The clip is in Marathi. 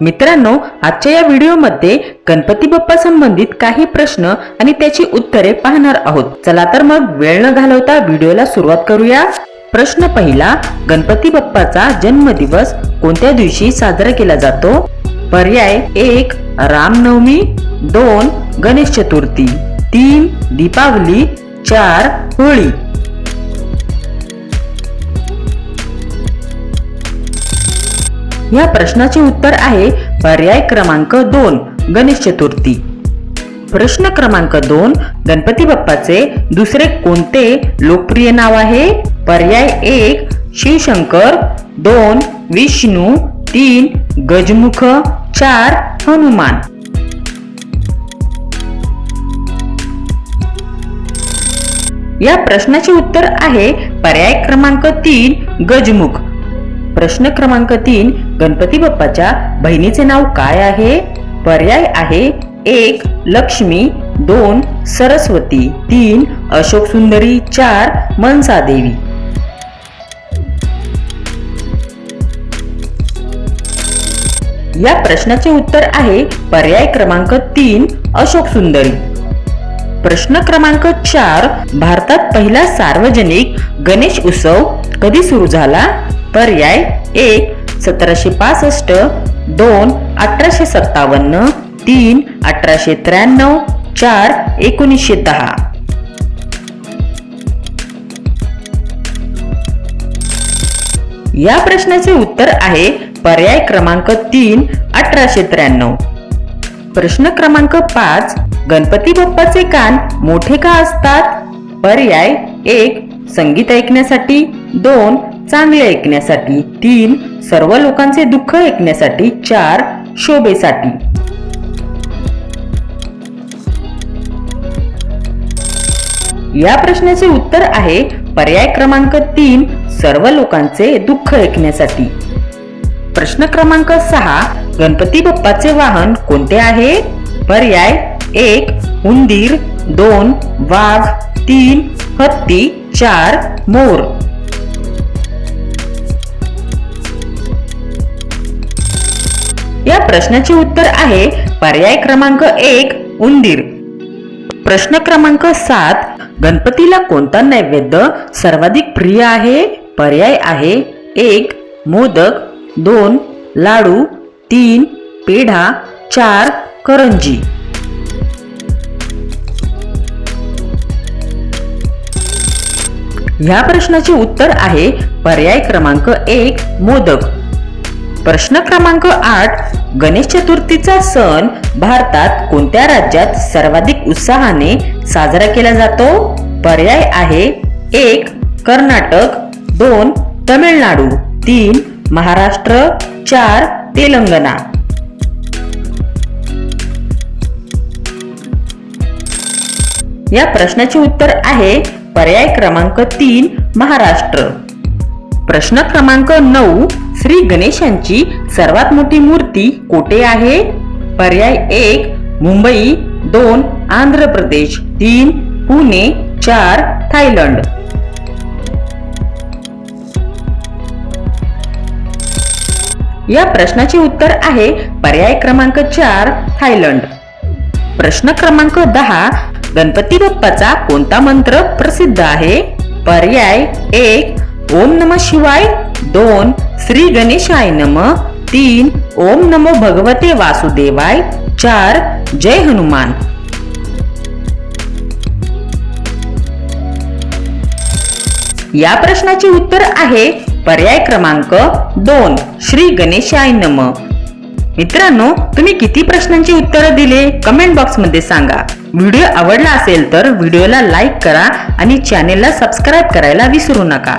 मित्रांनो आजच्या या व्हिडिओमध्ये गणपती बाप्पा संबंधित काही प्रश्न आणि त्याची उत्तरे पाहणार आहोत. चला तर मग वेळ न घालवता व्हिडिओला सुरुवात करूया. प्रश्न पहिला गणपती बाप्पाचा जन्मदिवस कोणत्या दिवशी साजरा केला जातो? पर्याय एक रामनवमी. दोन गणेश चतुर्थी. तीन दीपावली. चार होळी. या प्रश्नाचे उत्तर आहे पर्याय क्रमांक दोन गणेश चतुर्थी. प्रश्न क्रमांक दोन गणपती बाप्पाचे दुसरे कोणते लोकप्रिय नाव आहे? पर्याय एक शिवशंकर दोन विष्णू तीन गजमुख चार हनुमान. या प्रश्नाचे उत्तर आहे पर्याय क्रमांक तीन गजमुख. प्रश्न क्रमांक तीन गणपती बाप्पाच्या बहिणीचे नाव काय आहे? पर्याय आहे एक लक्ष्मी दोन सरस्वती तीन अशोक सुंदरी चार मनसा देवी. या प्रश्नाचे उत्तर आहे पर्याय क्रमांक तीन अशोक सुंदरी. प्रश्न क्रमांक चार भारतात पहिला सार्वजनिक गणेश उत्सव कधी सुरू झाला? पर्याय एक सतराशे पासष्ट दोन अठराशे सत्तावन्न तीन अठराशे त्र्याण्णव चार एकोणीसशे दहा. या प्रश्नाचे उत्तर आहे पर्याय क्रमांक तीन अठराशे त्र्याण्णव. प्रश्न क्रमांक पाच गणपती बाप्पाचे कान मोठे का असतात? पर्याय एक संगीत ऐकण्यासाठी. दोन चांगले ऐकण्यासाठी तीन सर्व लोकांचे दुःख ऐकण्यासाठी चार शोभेसाठी. या प्रश्नाचे उत्तर आहे पर्याय क्रमांक तीन सर्व लोकांचे दुःख ऐकण्यासाठी. प्रश्न क्रमांक सहा गणपती बाप्पाचे वाहन कोणते आहे? पर्याय एक उंदीर दोन वाघ तीन हत्ती चार मोर. या प्रश्नाचे उत्तर आहे पर्याय क्रमांक एक उंदीर. प्रश्न क्रमांक सात गणपतीला कोणता नैवेद्य सर्वाधिक प्रिय आहे? पर्याय आहे एक मोदक दोन लाडू तीन पेढा चार करंजी. ह्या प्रश्नाचे उत्तर आहे पर्याय क्रमांक एक मोदक. प्रश्न क्रमांक आठ गणेश चतुर्थीचा सण भारतात कोणत्या राज्यात सर्वाधिक उत्साहाने साजरा केला जातो? पर्याय आहे एक कर्नाटक दोन तमिळनाडू तीन महाराष्ट्र चार तेलंगणा. या प्रश्नाचे उत्तर आहे पर्याय क्रमांक तीन महाराष्ट्र. प्रश्न क्रमांक नऊ श्री गणेशांची सर्वात मोठी मूर्ती कोठे आहे? पर्याय एक मुंबई दोन आंध्र प्रदेश तीन पुणे चार थायलंड. या प्रश्नाचे उत्तर आहे पर्याय क्रमांक चार थायलंड. प्रश्न क्रमांक दहा गणपती बाप्पाचा कोणता मंत्र प्रसिद्ध आहे? पर्याय एक ओम नम शिवाय दोन श्री गणेशाय नम तीन ओम नमो भगवते वासुदेवाय चार जय हनुमान. या प्रश्नाचे उत्तर आहे पर्याय क्रमांक दोन श्री गणेशाय नम. मित्रांनो तुम्ही किती प्रश्नांची उत्तरं दिले? कमेंट बॉक्समध्ये सांगा. व्हिडिओ आवडला असेल तर व्हिडिओला लाईक करा आणि चॅनेलला सबस्क्राईब करायला विसरू नका.